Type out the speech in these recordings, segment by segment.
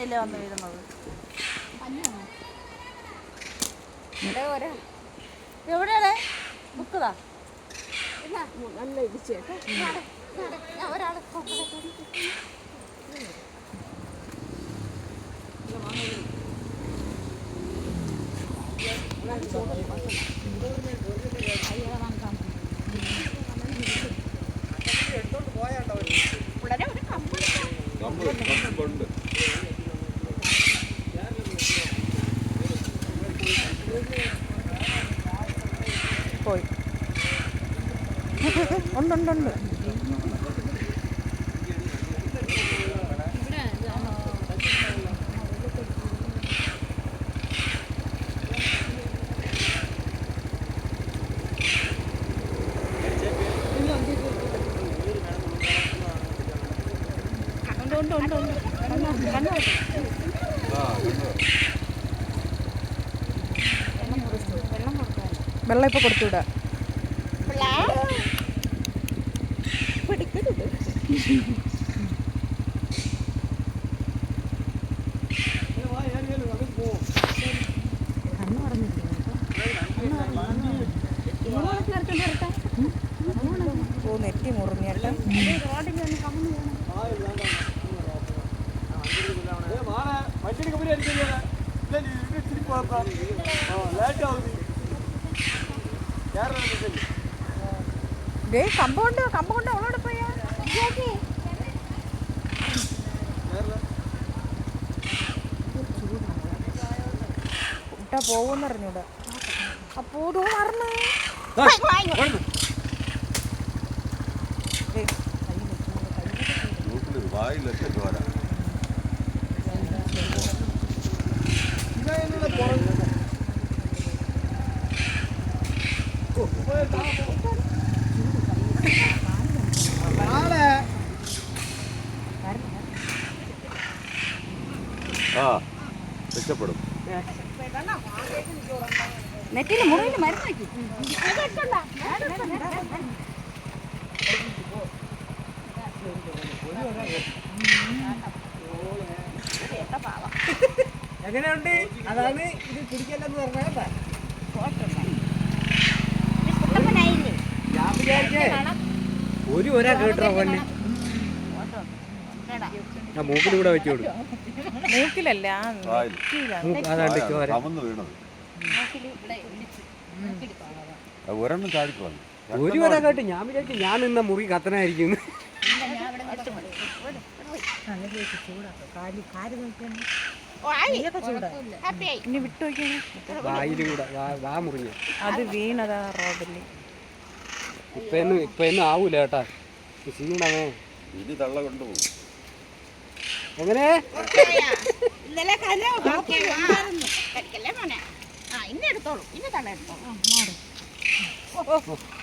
തന്നെയല്ലേ വന്ന് വീഴുന്നത്. എവിടെയാണ് ബുക്കതാ നല്ല ഇടിച്ചേട്ടാ ഒരാൾ പോയി കമ്പ് ഉണ്ട്. ഉണ്ട് ഉണ്ടുണ്ടുണ്ട്. ഉണ്ട് ഉണ്ട് ഉണ്ട്. കണ്ണു കണ്ണു വെള്ളം ഇപ്പൊ കൊടുത്തുവിടാ കണ്ണു ഓ നെറ്റി മുറിഞ്ഞേട്ടാ ലേറ്റ് കമ്പം കൊണ്ട് കമ്പമുണ്ട് കമ്പമുണ്ട് അവളോട് പോയാ. ഇട്ടാ പോവെന്ന് അറിഞ്ഞൂടെ. അപ്പൂടോ ദോ മറന്ന്. ദേ, വായിലൊക്കെ ചോര ആ രക്ഷപ്പെടും. നെറ്റിന് മുറിയിൽ മരുന്നാക്കി എങ്ങനെയുണ്ട്? അതാണ് ഇത് പിടിക്കല്ലെന്ന് പറഞ്ഞ കേട്ടാ ഞാൻ വിചാരിച്ചേ ഒരു ഒരാ കേട്ടോ പൊന്നെ ആ മൂക്കിൽ കൂടെ വെച്ചു കൊടുക്കും. മൂക്കിലല്ല അതാണ്ട് ചോര ഒരെണ്ണം വന്നു. ഒരു ഒരാ കേട്ട് ഞാൻ വിചാരിച്ചു ഞാൻ ഇന്ന മുറി കത്തനായിരിക്കും. ഇനി വിട്ടു നോക്കിയാ വായിൽ കൂടെ വാ- മുറിഞ്ഞ. അത് വീണതാ റോഡിൽ ഇപ്പൊ ഒന്നും ഇപ്പൊ ഒന്നും ആവൂല കേട്ടാ. ചെയ്യണമേ ഇനി തള്ള കൊണ്ടുപോകും. എങ്ങനെ? ഇന്നലെ കല കഴിക്കല്ലേ മോനെ? ആ ഇന്ന് എടുത്തോളൂ. ഇന്ന് തള്ള എടുത്തോളൂ.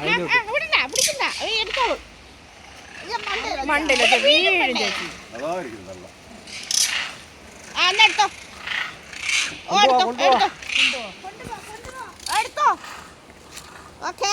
അതിന്റെ വിടില്ല പിടിക്കില്ല എടുത്തോളൂ. മണ്ടയിലൊക്കെ വീഴും ചേച്ചി. അതായിരിക്കും തള്ള. ആ എന്നാ എടുത്തോ. ഓ എടുത്തോ എടുത്തോ. എടുത്തോ. Okay.